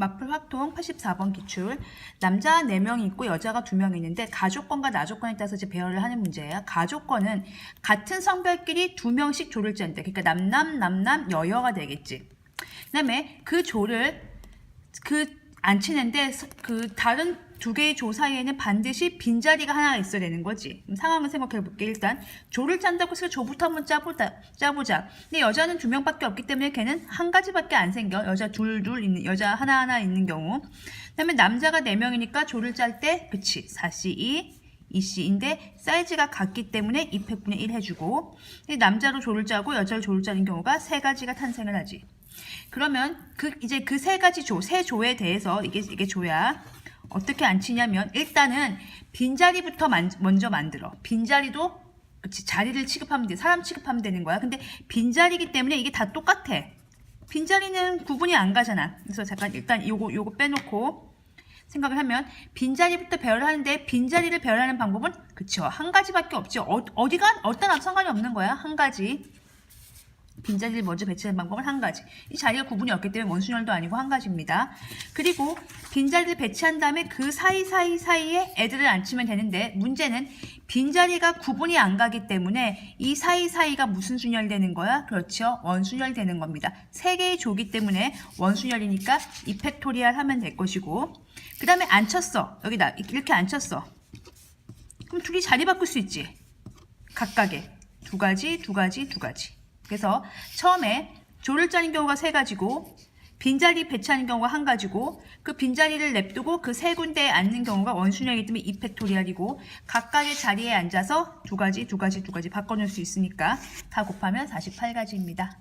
마플 확통 84번 기출. 남자 4명이 있고 여자가 2명 있는데 가족권과 나족권에 따라서 이제 배열을 하는 문제예요. 가족권은 같은 성별끼리 2명씩 조를 짠대. 그러니까 남남, 남남, 여여가 되겠지. 그다음에 그 조를 그 안 치는데 서- 그 다른 두 개의 조 사이에는 반드시 빈자리가 하나 있어야 되는 거지. 상황을 생각해 볼게. 일단 조를 짠다고 해서 조부터 한번 짜보자. 짜보자. 근데 여자는 두 명밖에 없기 때문에 걔는 한 가지밖에 안 생겨. 여자 둘 둘 있는 여자 하나 하나 있는 경우. 그다음에 남자가 네 명이니까 조를 짤 때 그치 4C2 2C인데 사이즈가 같기 때문에 200분의 1 해주고 이 남자로 조를 짜고 여자로 조를 짜는 경우가 세 가지가 탄생을 하지. 그러면 그 이제 그 세 가지 조, 세 조에 대해서 이게 이게 조야. 어떻게 안 치냐면 일단은 빈자리부터 만- 먼저 만들어. 빈자리도 그치 자리를 취급하면 돼. 사람 취급하면 되는 거야. 근데 빈자리기 때문에 이게 다 똑같아. 빈자리는 구분이 안 가잖아. 그래서 잠깐 일단 요거 요거 빼놓고 생각을 하면 빈자리부터 배열을 하는데 빈자리를 배열하는 방법은 그쵸 한 가지밖에 없죠. 어, 어디가 어떤 상관이 없는 거야. 한 가지. 빈자리를 먼저 배치하는 방법은 한 가지. 이 자리가 구분이 없기 때문에 원순열도 아니고 한 가지입니다. 그리고 빈자리를 배치한 다음에 그 사이사이 사이에 애들을 앉히면 되는데 문제는 빈자리가 구분이 안 가기 때문에 이 사이사이가 무슨 순열되는 거야? 그렇죠. 원순열 되는 겁니다. 세 개의 조기 때문에 원순열이니까 이펙토리얼 하면 될 것이고 그 다음에 앉혔어. 여기다 이렇게 앉혔어. 그럼 둘이 자리 바꿀 수 있지. 각각의 두 가지, 두 가지, 두 가지. 그래서 처음에 조를 짜는 경우가 세 가지고 빈자리 배치하는 경우가 한 가지고 그 빈자리를 냅두고 그 세 군데에 앉는 경우가 원순열이기 때문에 이펙토리얼이고 각각의 자리에 앉아서 두 가지, 두 가지, 두 가지 바꿔놓을 수 있으니까 다 곱하면 48가지입니다.